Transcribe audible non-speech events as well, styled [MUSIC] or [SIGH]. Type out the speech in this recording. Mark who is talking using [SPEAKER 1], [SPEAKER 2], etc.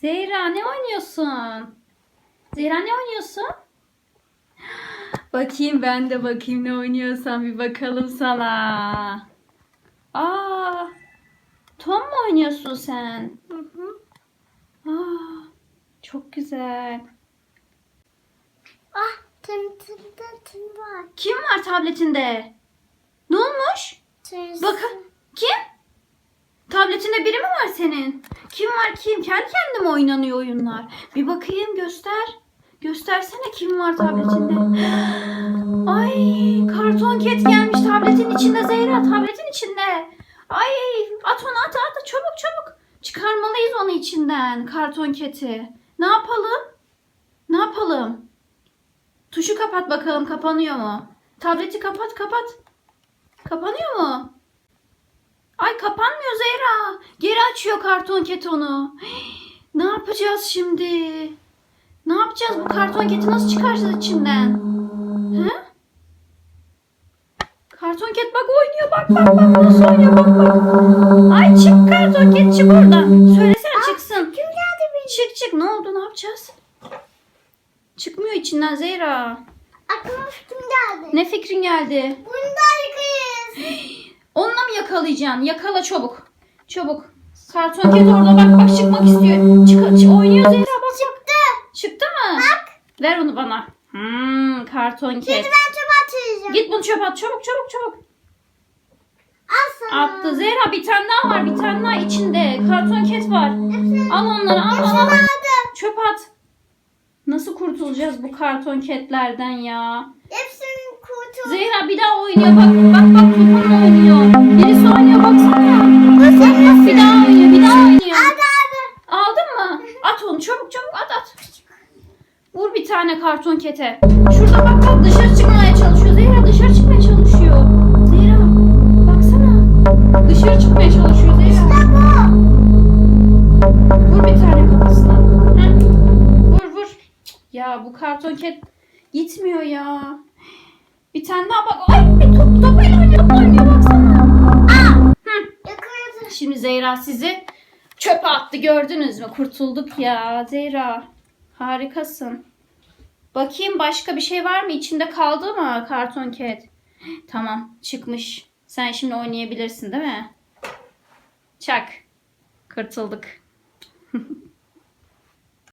[SPEAKER 1] Zehra ne oynuyorsun? Zehra ne oynuyorsun? Bakayım ben de bakayım ne oynuyorsan bir bakalım sana. Aa, Tom mu oynuyorsun sen?
[SPEAKER 2] Hı hı.
[SPEAKER 1] Aa, çok güzel.
[SPEAKER 2] Ah tım tım tım tım var.
[SPEAKER 1] Kim var tabletinde? Ne olmuş? Bakın. Kim? Tabletinde biri mi var senin? Kim var kim? Kendi kendine mi oynanıyor oyunlar? Bir bakayım göster. Göstersene kim var tabletinde. Ay karton ket gelmiş tabletin içinde Zehra tabletin içinde. Ay at onu at at çabuk çabuk. Çıkarmalıyız onu içinden karton keti. Ne yapalım? Ne yapalım? Tuşu kapat bakalım kapanıyor mu? Tableti kapat kapat. Kapanıyor mu? Ay kapanmıyor Zehra. Geri açıyor karton ket onu. [GASPS] Ne yapacağız şimdi? Ne yapacağız? Bu karton keti nasıl çıkaracağız içinden? He? Karton ket bak oynuyor bak bak bak nasıl oynuyor bak bak. Ay çık karton ket çık oradan. Söylesene çıksın.
[SPEAKER 2] Kim geldi benim?
[SPEAKER 1] Çık çık ne oldu ne yapacağız? Çıkmıyor içinden Zehra.
[SPEAKER 2] Aklıma fikrim geldi.
[SPEAKER 1] Ne fikrin geldi?
[SPEAKER 2] Bunu da yıkayız. [GASPS]
[SPEAKER 1] Onunla mı yakalayacaksın? Yakala çabuk. Çabuk. Karton ket orada bak bak çıkmak istiyor. Çık, çık oynuyor Zehra bak.
[SPEAKER 2] Çıktı.
[SPEAKER 1] Çıktı mı? Bak. Ver onu bana. Hmm, karton
[SPEAKER 2] Şimdi
[SPEAKER 1] ket.
[SPEAKER 2] ben çöpe atacağım.
[SPEAKER 1] Git bunu çöpe at. Çabuk çabuk çabuk.
[SPEAKER 2] Al sana.
[SPEAKER 1] Attı. Zehra bir tane daha var. Bir tane daha içinde. Karton ket var.
[SPEAKER 2] Hepsini,
[SPEAKER 1] Al onları al al. al. Çöp at. Nasıl kurtulacağız bu karton ketlerden ya?
[SPEAKER 2] Hepsini kurtul.
[SPEAKER 1] Zehra bir daha oynuyor bak. Bak bak. Birisi oynuyor tane karton kete. Şurada bak bak dışarı çıkmaya çalışıyor. Zehra dışarı çıkmaya çalışıyor. Zehra baksana. Dışarı çıkmaya çalışıyor Zehra.
[SPEAKER 2] İşte bu.
[SPEAKER 1] Vur bir tane kafasına. Heh. Vur vur. Ya bu karton ket gitmiyor ya. Bir tane daha bak. Ay bir top topuyla oynuyor. Oynuyor baksana. Aa. Hı. Şimdi Zehra sizi çöpe attı gördünüz mü? Kurtulduk ya Zehra. Harikasın. Bakayım başka bir şey var mı? İçinde kaldı mı karton ket? Tamam çıkmış. Sen şimdi oynayabilirsin değil mi? Çak. Kurtulduk. [LAUGHS]